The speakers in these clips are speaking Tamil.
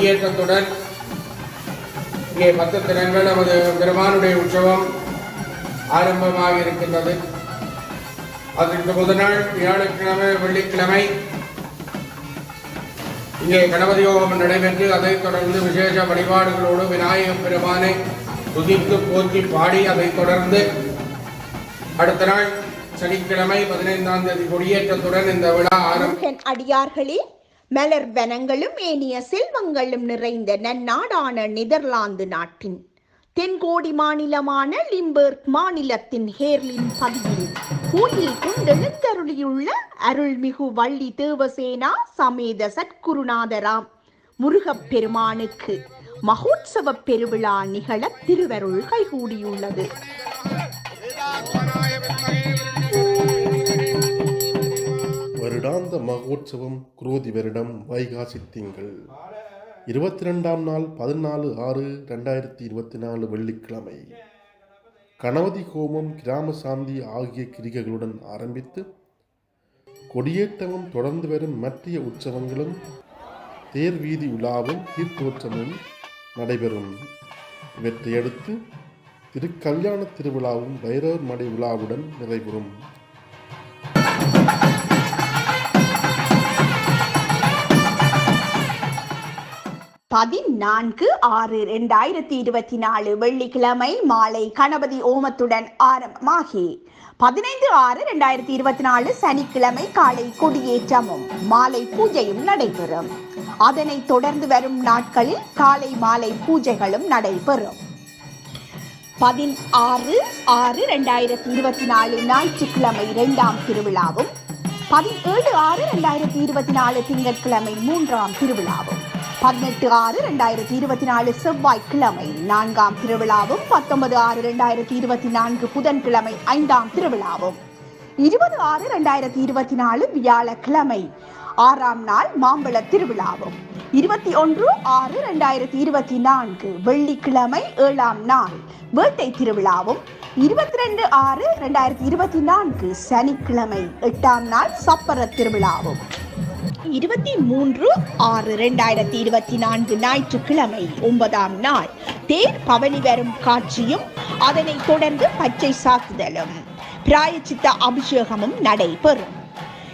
கொடியேற்றத்துடன் இங்கே பத்து தினங்கள் நமது பெருமானுடைய உற்சவம் ஆரம்பமாக இருக்கின்றது அதற்கு முதல் நாள் வியாழக்கிழமை வெள்ளிக்கிழமை. இங்கே கணபதி யோகம் நடைபெற்று அதைத் தொடர்ந்து விசேஷ வழிபாடுகளோடு விநாயகப் பெருமானை துதித்து போற்றி பாடி அதைத் தொடர்ந்து அடுத்த நாள் சனிக்கிழமை பதினைந்தாம் தேதி கொடியேற்றத்துடன் இந்த விழா ஆரம்பம் அடியார்களே மலர் வனங்களும் ஏனிய செல்வங்களும் நிறைந்த நன்னாடான நெதர்லாந்து நாட்டின். தென்கோடி மாநிலமான லிம்பர்க் மாநிலத்தின் ஹேர்லின் பதிவில் கோயில் கொண்டெழுந்தருளியுள்ள அருள்மிகு வள்ளி தேவசேனா சமேத சத்குருநாதராம் முருகப்பெருமானுக்கு மகோத்சவ பெருவிழா நிகழ திருவருள் கைகூடியுள்ளது. வருடாந்த மகோற்சவம் குரோதி வருடம் வைகாசி திங்கள் இருபத்தி ரெண்டாம் நாள் பதினாலு ஆறு ரெண்டாயிரத்தி இருபத்தி நாலு வெள்ளிக்கிழமை. கணவதி ஹோமம் கிராம சாந்தி ஆகிய கிரிகைகளுடன் ஆரம்பித்து கொடியேற்றமும் தொடர்ந்து வரும் மத்திய உற்சவங்களும் தேர் வீதி உலாவும் தீர்த்தோற்றமும் நடைபெறும். இவற்றையடுத்து திருக்கல்யாண திருவிழாவும் பைரவர் மடை விழாவுடன் நிறைவுறும். பதினான்கு ஆறு இரண்டாயிரத்தி இருபத்தி நாலு வெள்ளிக்கிழமை மாலை கணபதி ஓமத்துடன் ஆரம்பமாகி. பதினைந்து ஆறு இரண்டாயிரத்தி இருபத்தி நாலு சனிக்கிழமை காலை கொடியேற்றமும் மாலை பூஜையும் நடைபெறும். அதனைத் தொடர்ந்து வரும் நாட்களில் காலை மாலை பூஜைகளும் நடைபெறும். பதினாறு ஆறு ரெண்டாயிரத்தி இருபத்தி நாலு ஞாயிற்றுக்கிழமை இரண்டாம் திருவிழாவும் பதினேழு ஆறு ரெண்டாயிரத்தி இருபத்தி நாலு திங்கட்கிழமை மூன்றாம் திருவிழாவும். பதினெட்டு ஆறு ரெண்டாயிரத்தி இருபத்தி நாலு செவ்வாய்க்கிழமை. நான்காம் திருவிழாவும் பத்தொன்பது ஆறு ரெண்டாயிரத்தி இருபத்தி நான்கு புதன்கிழமை ஐந்தாம் திருவிழாவும். இருபது ஆறு ரெண்டாயிரத்தி இருபத்தி நாலு வியாழக்கிழமை ஆறாம் நாள் மாம்பழ திருவிழாவும். இருபத்தி ஒன்று ஆறு ரெண்டாயிரத்தி இருபத்தி நான்கு வெள்ளிக்கிழமை ஏழாம் நாள் வேட்டை திருவிழாவும். இருபத்தி ரெண்டு ஆறு ரெண்டாயிரத்தி இருபத்தி நான்கு சனிக்கிழமை எட்டாம் நாள் சப்பர திருவிழாவும். இருபத்தி மூன்று ஆறு ரெண்டாயிரத்தி இருபத்தி நான்கு ஞாயிற்றுக்கிழமை ஒன்பதாம் நாள். தேர் பவனி வரும் காட்சியும் அதனைத் தொடர்ந்து பச்சை சாத்துதலும் பிராயச்சித்த அபிஷேகமும் நடைபெறும்.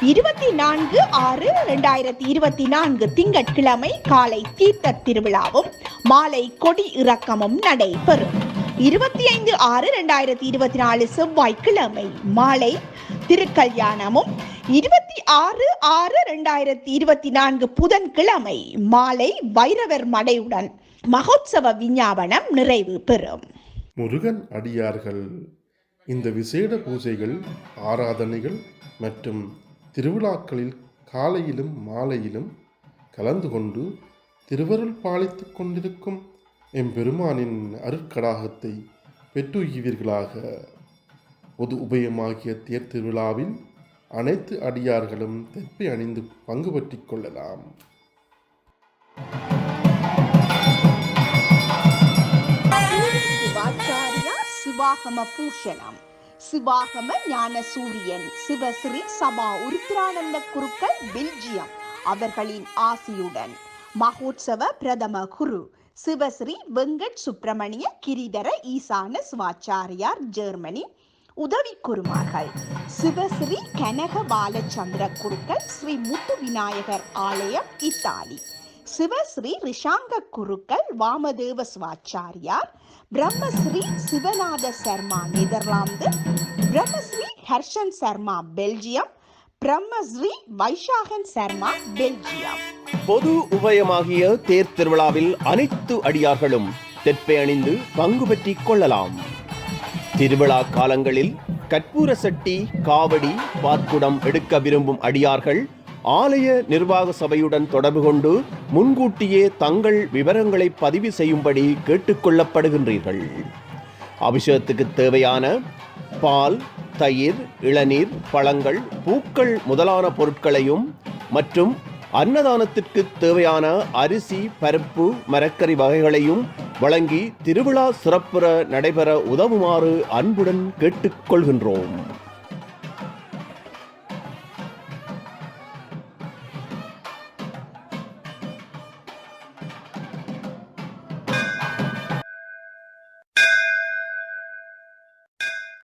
இருபத்தி நான்கு ஆறு ரெண்டாயிரத்தி இருபத்தி நான்கு திங்கட்கிழமை காலை தீர்த்த திருவிழாவும் மாலை கொடி இறக்கமும் நடைபெறும். இருபத்தி ஐந்து ஆறு ரெண்டாயிரத்தி இருபத்தி நாலு செவ்வாய்க்கிழமை மாலை திருக்கல்யாணமும் இருபத்தி ஆறு ஆறு ரெண்டாயிரத்தி இருபத்தி நான்கு புதன்கிழமை மாலை வைரவர் மடையுடன் மகோத்சவ விஞ்ஞாபனம் நிறைவு பெறும். முருகன் அடியார்கள். இந்த விசேட பூஜைகள் ஆராதனைகள் மற்றும் திருவிழாக்களில் காலையிலும் மாலையிலும் கலந்து கொண்டு திருவருள் பாலித்துக் கொண்டிருக்கும் எம்பெருமானின் அருட்கடாகத்தை பெற்றுயுவீர்களாக பொது உபயமாகிய தேர் திருவிழாவில் அனைத்து அடியார்களும் தெப்பை அணிந்து பங்கு பற்றி கொள்ளலாம். சிவாகம பூஷணம். சிவாகம ஞான சூரியன் சிவஸ்ரீ சபா உருத்திரானந்த குருக்கள் பெல்ஜியம் அவர்களின் ஆசியுடன். மகோத்சவ பிரதம குரு. சிவஸ்ரீ வெங்கட் சுப்பிரமணிய கிரிதர ஈசான சுவாச்சாரியார் ஜெர்மனி. உதவி குருமார்கள் சிவஸ்ரீ கனக பாலச்சந்திர குருக்கள் ஸ்ரீ முத்து விநாயகர் ஆலயம் இத்தாலி. சிவஸ்ரீ ரிஷாங்க குருக்கள் Vamadeva சுவாச்சாரியார். Brahmasri Sivanatha Sharma Netherlands. Brahmasri Harshan Sharma Belgium. Brahmasri Vaishagan Sharma Belgium. பொது உபயமாகிய தேர் திருவிழாவில் அனைத்து அடியார்களும் தெற்பை அணிந்து பங்கு பெற்றிக் கொள்ளலாம். திருவிழா காலங்களில் கற்பூர சட்டி காவடி பாற்குடம் எடுக்க விரும்பும் அடியார்கள் ஆலய நிர்வாக சபையுடன் தொடர்பு கொண்டு முன்கூட்டியே தங்கள் விவரங்களை பதிவு செய்யும்படி கேட்டுக்கொள்ளப்படுகின்றீர்கள் அபிஷேகத்துக்கு தேவையான பால் தயிர் இளநீர் பழங்கள் பூக்கள் முதலான பொருட்களையும் மற்றும் அன்னதானத்திற்கு தேவையான அரிசி பருப்பு மரக்கறி வகைகளையும் வழங்கி திருவிழா சிறப்புற நடைபெற உதவுமாறு அன்புடன் கேட்டுக்கொள்கின்றோம்.